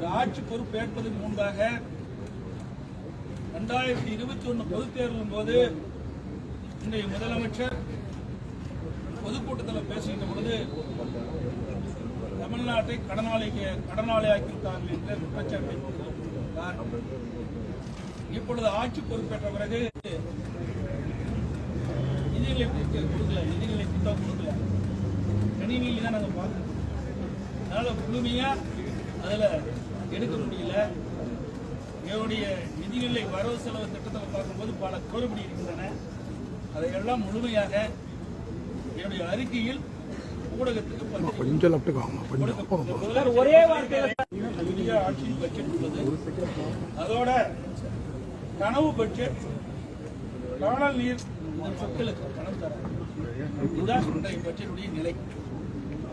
ஒரு ஆட்சி பொறுப்பேற்பதற்கு முன்பாக ரெண்டாயிரத்தி இருபத்தி ஒன்று பொதுத் தேர்தலின் போது இன்றைய முதலமைச்சர் பொதுக்கூட்டத்தில் பேசுகின்ற பொழுது தமிழ்நாட்டை கடனாளிக்கு கடனாளியாக்கிவிட்டார்கள் என்ற குற்றச்சாட்டை காரணம் இப்பொழுது ஆட்சி பொறுப்பேற்ற பிறகு நிதிநிலை கொடுக்கல. நிதிநிலை புத்தகம் கொடுக்கல. கணினியில் தான் நாங்கள் பார்க்கணும். அதனால முழுமையா அதில் எடுக்க முடியல. என்னுடைய நிதிநிலை வரவு செலவு திட்டத்தில் பார்க்கும்போது பல குறைபடி இருக்கின்றன. அதையெல்லாம் முழுமையாக என்னுடைய அறிக்கையில் ஊடகத்துக்கு ஒரே வார்த்தையில இந்திய ஆட்சியின் பட்ஜெட் உள்ளது அதோட கனவு பட்ஜெட் காணல் நீர் மக்களுக்கு கனவு தர இதுதான் இன்றைய பட்ஜெட்டுடைய நிலை.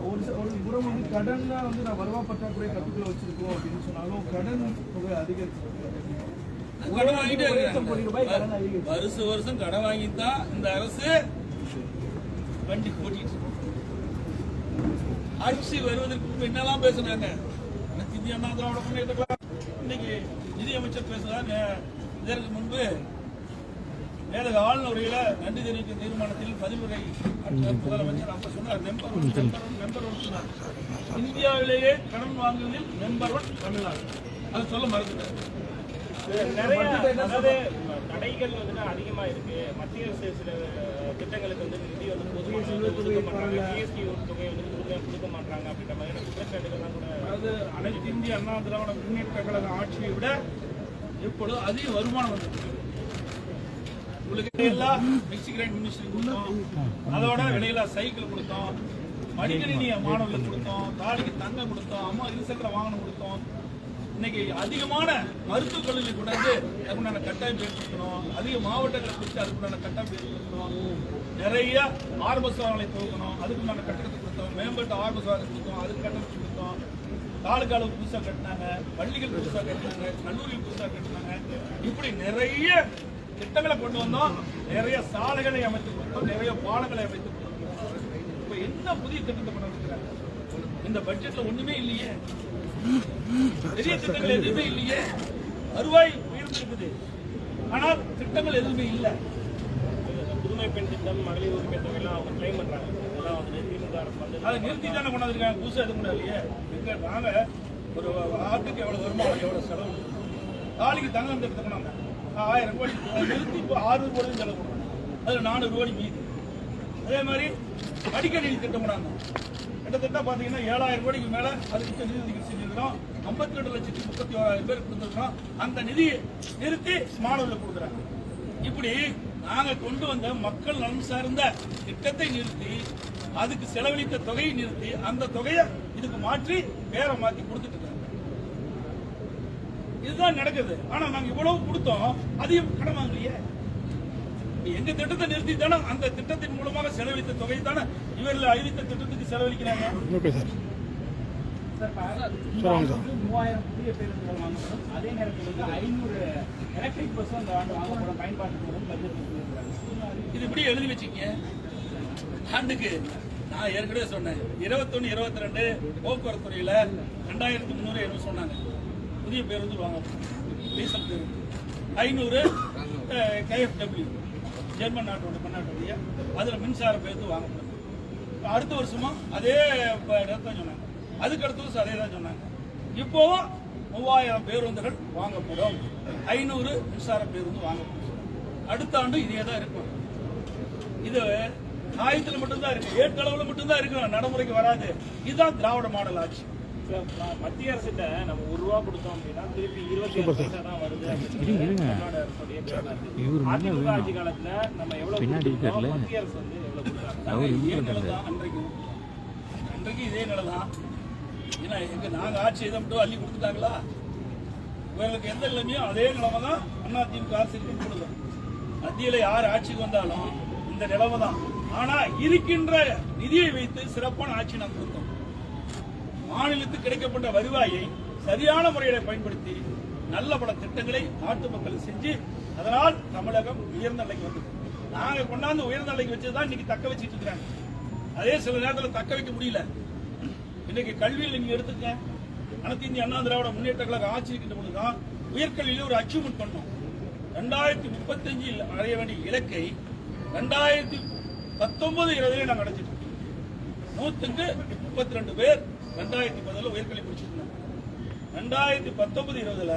ஒரு புறம் வந்து கடன்ல வந்து நான் வருவா பற்றாக்குறை கட்டுக்குள்ள வச்சிருக்கோம் அப்படின்னு சொன்னாலும் கடன் தொகை அதிகரிச்சு கடன் வாங்கிட்டே ஒரு லட்சம் கோடி ரூபாய் கடன் இருக்காங்க அதிகரிச்சு. வருஷம் வருஷம் கடன் வாங்கி தான் இந்த அரசு வண்டி ஓட்டிட்டு. ஆட்சி வருவதற்கு என்னெல்லாம் பேசுனாங்க இந்திய அண்ணா திராவிட முன்னேற்ற. இன்னைக்கு நிதியமைச்சர் பேசுறாங்க இதற்கு முன்பு மேலக ஆளுநர் உரையில நன்றி தெரிவிக்கும் தீர்மானத்தில் பதிவுரை முதலமைச்சர் அப்ப சொன்னார் நம்பர் ஒன் நம்பர் ஒன் சொன்னார். இந்தியாவிலேயே கடன் வாங்குவதில் நம்பர் ஒன் தமிழ்நாடு. அதை சொல்ல மறந்துட்டார் நிறைய அதாவது தடைகள் வந்து அதிகமா இருக்கு. மத்திய அரசு சில திட்டங்களுக்கு வந்து நிதி வந்து போதுமான அளவு ஒதுக்க மாட்டாங்க ஜிஎஸ்டி தொகை வந்து கொடுக்க கொடுக்க மாட்டாங்க அப்படின்ற மாதிரியான குற்றச்சாட்டுகள்லாம் கூட அதாவது அனைத்து இந்திய அண்ணா திராவிட முன்னேற்ற கழக ஆட்சியை விட இப்பொழுது அதிக வருமானம் வந்திருக்கு உங்களுக்கு எல்லாம் மிக்சி கிரைண்ட் மிஷின் கொடுத்தோம். அதோட விலையில்லா சைக்கிள் கொடுத்தோம். மடிக்கணினிய மாணவர்களுக்கு கொடுத்தோம். தாலிக்கு தங்கம் கொடுத்தோம். அம்மா இருசக்கர வாகனம் கொடுத்தோம். இன்னைக்கு அதிகமான மருத்துவக் கல்லூரி கொண்டாந்து அதுக்குண்டான கட்டாயம் ஏற்படுத்தணும் அதிக மாவட்டங்களை குறித்து அதுக்குண்டான கட்டாயம் ஏற்படுத்தணும் நிறைய ஆரம்ப சுகாதாரங்களை துவக்கணும் அதுக்குண்டான கட்டணத்தை கொடுத்தோம். மேம்பட்ட ஆரம்ப சுகாதாரம் கொடுத்தோம். அதுக்கு கட்டணத்தை கொடுத்தோம். தாலுக்காவில் புதுசாக கட்டினாங்க. பள்ளிகள் புதுசாக கட்டினாங்க. கல்லூரிகள் புதுசாக கட்டினாங்க. இப்படி நிறைய திட்டங்களை கொண்டு வந்தோம். நிறைய சாலைகளை அமைத்து கொடுத்தோம். நிறைய பாலங்களை அமைத்து இப்ப என்ன புதிய திட்டத்தை கொண்டு வந்திருக்கிறாங்க இந்த பட்ஜெட்ல ஒண்ணுமே இல்லையே. பெரிய திட்டங்கள் எதுவுமே இல்லையே. வருவாய் உயர்ந்திருக்குது. ஆனால் திட்டங்கள் எதுவுமே இல்லை. புதுமை பெண் திட்டம் மகளிர் உரிமை தொகை எல்லாம் அவங்க கிளைம் பண்றாங்க. அதெல்லாம் வந்து திமுக அரசு வந்து அதை நிறுத்தி தானே கொண்டாந்துருக்காங்க புதுசாக எதுவும் கூட இல்லையே எங்க நாங்க ஒரு ஆட்டுக்கு எவ்வளவு வருமானம் எவ்வளவு செலவு? தாலிக்கு தங்கம் திட்டத்தை கொண்டாங்க ஆயிரம் கோடி. நிறுத்தி இப்போ ஆறு கோடி செலவு பண்ணுறாங்க அதில் நானூறு கோடி மீது. அதே மாதிரி அடிக்கடி திட்டம் கொண்டாங்க கிட்டத்தட்ட பார்த்தீங்கன்னா ஏழாயிரம் கோடிக்கு மேலே அதுக்கு நிதி ஒதுக்கீடு செஞ்சிருக்கிறோம். ஐம்பத்தி ரெண்டு லட்சத்தி முப்பத்தி ஓராயிரம் பேர் கொடுத்துருக்கோம் அந்த நிதியை நிறுத்தி மாணவர்களுக்கு கொடுக்குறாங்க. இப்படி நாங்கள் கொண்டு வந்த மக்கள் நலன் சார்ந்த திட்டத்தை நிறுத்தி அதுக்கு செலவழித்த தொகையை நிறுத்தி அந்த தொகையை இதுக்கு மாற்றி பேரை மாற்றி கொடுத்துட்டு இருக்காங்க. இதுதான் நடக்குது. ஆனா நாங்க இவ்வளவு கொடுத்தோம் அதையும் கடன் வாங்கலையே. எங்க திட்டத்தை நிறுத்தி தானே அந்த திட்டத்தின் மூலமாக செலவழித்த தொகை தானே இவர்கள் அறிவித்த திட்டத்துக்கு செலவழிக்கிறாங்க. மூவாயிரம் புதிய பேருந்துகள் வாங்கப்படும். அதே நேரத்தில் வந்து ஐநூறு எலக்ட்ரிக் பஸ்ஸும் அந்த ஆண்டு வாங்கப்படும். பயன்பாட்டுக்கு வரும் பட்ஜெட் சொல்லியிருக்காங்க இது இப்படி எழுதி ஆண்டுக்கு நான் ஏற்கனவே சொன்னேன். இருபத்தொன்னு இருபத்தி ரெண்டு போக்குவரத்து துறையில ரெண்டாயிரத்தி முந்நூறு சொன்னாங்க. புதிய பேருந்து வாங்க. டீசல் பேருந்து ஐநூறு கேஎஃப்டபிள்யூ ஜெர்மன் நாட்டோட பன்னாட்டுடைய அதில் மின்சார பேருந்து வாங்கப்படும். அடுத்த வருஷமும் அதே ப- இடத்தான் சொன்னாங்க. அதுக்கு அடுத்த வருஷம் அதே தான் சொன்னாங்க. இப்போவும் மூவாயிரம் பேருந்துகள் வாங்கப்படும். ஐநூறு மின்சார பேருந்து வாங்கப்படும். அடுத்த ஆண்டு இதே தான் இருக்கும். இது காயத்தில் மட்டும்தான் இருக்கு. ஏற்களவில் மட்டும்தான் இருக்கு. நடைமுறைக்கு வராது. இதுதான் திராவிட மாடல் ஆட்சி. மத்திய அரசிட்ட நம்ம ஒரு ரூபா கொடுத்தோம் அப்படின்னா திருப்பி இருபத்தி ஏழு பைசா தான் வருது. அதிமுக ஆட்சி காலத்துல நம்ம எவ்வளவு கொடுத்திருக்கோம், மத்திய அரசு வந்து எவ்வளவு கொடுத்தாங்க? அன்றைக்கு அன்றைக்கு இதே நிலைதான். ஏன்னா எங்க நாங்க ஆட்சி இதை மட்டும் அள்ளி கொடுத்துட்டாங்களா? இவர்களுக்கு எந்த நிலைமையும் அதே நிலைமை தான் அண்ணா திமுக அரசு இருக்கு கொடுக்கும் மத்தியில யார் ஆட்சிக்கு வந்தாலும் இந்த நிலைமை தான் ஆனா இருக்கின்ற நிதியை வைத்து சிறப்பான ஆட்சி நாம் கொடுத்தோம். மாநிலத்துக்கு கிடைக்கப்பட்ட வருவாயை சரியான முறையில பயன்படுத்தி நல்ல பல திட்டங்களை நாட்டு மக்கள் செஞ்சு அதனால் தமிழகம் உயர்ந்த நிலைக்கு வந்தது நாங்க கொண்டாந்து உயர்ந்த நிலைக்கு வச்சதுதான் இன்னைக்கு தக்க வச்சுட்டு இருக்கிறாங்க. அதே சில நேரத்தில் தக்க வைக்க முடியல. இன்னைக்கு கல்வியில் நீங்க எடுத்துக்க அனைத்து இந்திய அண்ணா திராவிட முன்னேற்ற கழக ஆட்சி இருக்கின்ற பொழுதுதான் உயர்கல்வியில ஒரு அச்சீவ்மெண்ட் பண்ணோம். ரெண்டாயிரத்தி முப்பத்தஞ்சில் அடைய வேண்டிய இலக்கை ரெண்டாயிரத்தி பத்தொன்பது இருபதுல நாங்கள் அடைஞ்சிட்டு நூத்துக்கு முப்பத்தி ரெண்டு பேர் ரெண்டாயிரத்தி பதில உயர்கல்வி படிச்சிருந்தாங்க. ரெண்டாயிரத்தி பத்தொன்பது இருபதுல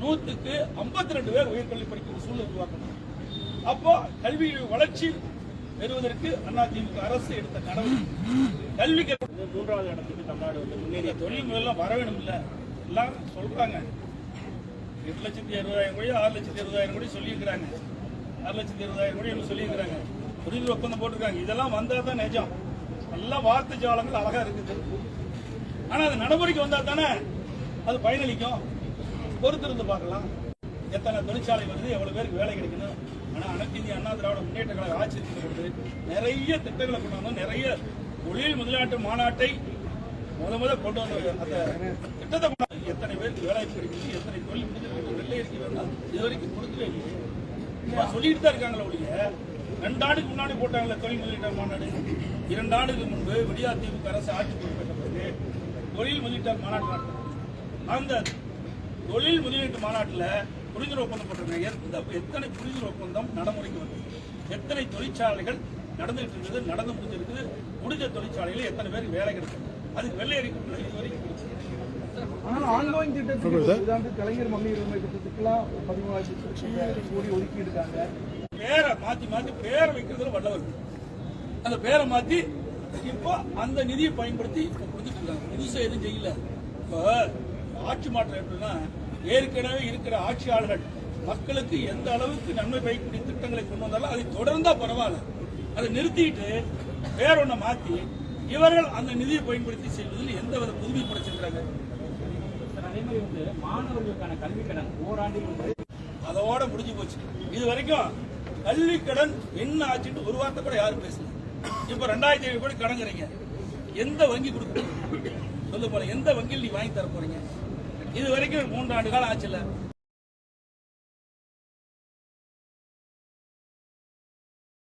நூத்துக்கு ஐம்பத்தி ரெண்டு பேர் உயர்கல்வி படிக்கிற சூழ்நிலை உருவாக்கணும் அப்போ கல்வி வளர்ச்சி பெறுவதற்கு அதிமுக அரசு எடுத்த நடவடிக்கை கல்விக்கு மூன்றாவது இடத்துக்கு தமிழ்நாடு வந்து முன்னேறி இந்த தொழில் முதல்ல வர வேணும் இல்ல எல்லாரும் சொல்றாங்க. எட்டு லட்சத்தி அறுபதாயிரம் கோடி ஆறு லட்சத்தி அறுபதாயிரம் கோடி சொல்லியிருக்கிறாங்க. ஆறு லட்சத்தி அறுபதாயிரம் கோடி என்ன சொல்லியிருக்கிறாங்க. புரிதல் ஒப்பந்தம் போட்டிருக்காங்க. இதெல்லாம் வந்தா தான் நிஜம். எல்லாம் வார்த்தை ஜாலங்கள் அழகா இருக்குது. ஆனா அது நடைமுறைக்கு வந்தா தானே அது பயனளிக்கும். பொறுத்திருந்து பார்க்கலாம். எத்தனை தொழிற்சாலை வருது எவ்வளவு பேருக்கு வேலை கிடைக்கணும் ஆனா அனைத்து இந்திய அண்ணா திராவிட முன்னேற்ற கழக ஆட்சி இருக்கிற நிறைய திட்டங்களை கொண்டு வந்தோம். நிறைய தொழில் முதலாட்டு மாநாட்டை முத முத கொண்டு வந்த அந்த திட்டத்தை எத்தனை பேருக்கு வேலை கிடைக்குது எத்தனை தொழில் முடிஞ்சிருக்கு வெள்ளை இருக்கு வேண்டாம் இது வரைக்கும் கொடுக்கவே இல்லை. சொல்லிட்டு தான் இருக்காங்களே ஒழிய ரெண்டு ஆண்டுக்கு முன்னாடி போட்டாங்களே தொழில் முதலீட்டாளர் மாநாடு. இரண்டு ஆண்டுக்கு முன்பு விடியா திமுக அரசு ஆட்சி பொறுப்பேற்ற தொழில் முதலீட்டாளர் மாநாடு நடத்தணும். அந்த தொழில் முதலீட்டு மாநாட்டில் புரிந்துணர்வு ஒப்பந்தம் போட்டிருக்காங்க. எந்த எத்தனை புரிந்துணர்வு ஒப்பந்தம் நடைமுறைக்கு வந்தது? எத்தனை தொழிற்சாலைகள் நடந்துட்டு இருக்குது நடந்து முடிஞ்சிருக்குது? முடிஞ்ச தொழிற்சாலையில் எத்தனை பேருக்கு வேலை கிடைக்கும் அதுக்கு வெள்ளை அறிக்கை வரைக்கும் ஆனால் ஆன்கோயிங் திட்டத்துக்கு கலைஞர் மகளிர் உரிமை திட்டத்துக்குலாம் பதிமூணாயிரத்தி கோடி ஒதுக்கி இருக்காங்க. பேரை மாத்தி மாத்தி பேரை வைக்கிறதுல வல்லவர் அந்த பேரை மாத்தி இப்போ அந்த நிதியை பயன்படுத்தி இப்போ கொடுத்துட்டு இருக்காங்க எதுவும் செய்யல. இப்போ ஆட்சி மாற்றம் எப்படின்னா ஏற்கனவே இருக்கிற ஆட்சியாளர்கள் மக்களுக்கு எந்த அளவுக்கு நன்மை பயக்கூடிய திட்டங்களை கொண்டு வந்தாலும் அதை தொடர்ந்தா பரவாயில்ல. அதை நிறுத்திட்டு வேற ஒன்றை மாற்றி இவர்கள் அந்த நிதியை பயன்படுத்தி செய்வதில் எந்த வித புதுமை படைச்சிருக்காங்க அதே மாதிரி வந்து மாணவர்களுக்கான கல்வி கடன் வந்து அதோட முடிஞ்சு போச்சு. இது வரைக்கும் கல்வி கடன் என்ன ஆச்சுன்னு ஒரு வார்த்தை கூட யாரும் பேசல. இப்ப ரெண்டாயிரத்தி ஐநூறு கோடி கடங்குறீங்க எந்த வங்கி கொடுக்க சொல்ல போல எந்த வங்கியில் நீ வாங்கி தர போறீங்க? இது வரைக்கும் மூன்று ஆண்டு காலம் ஆச்சுல்ல.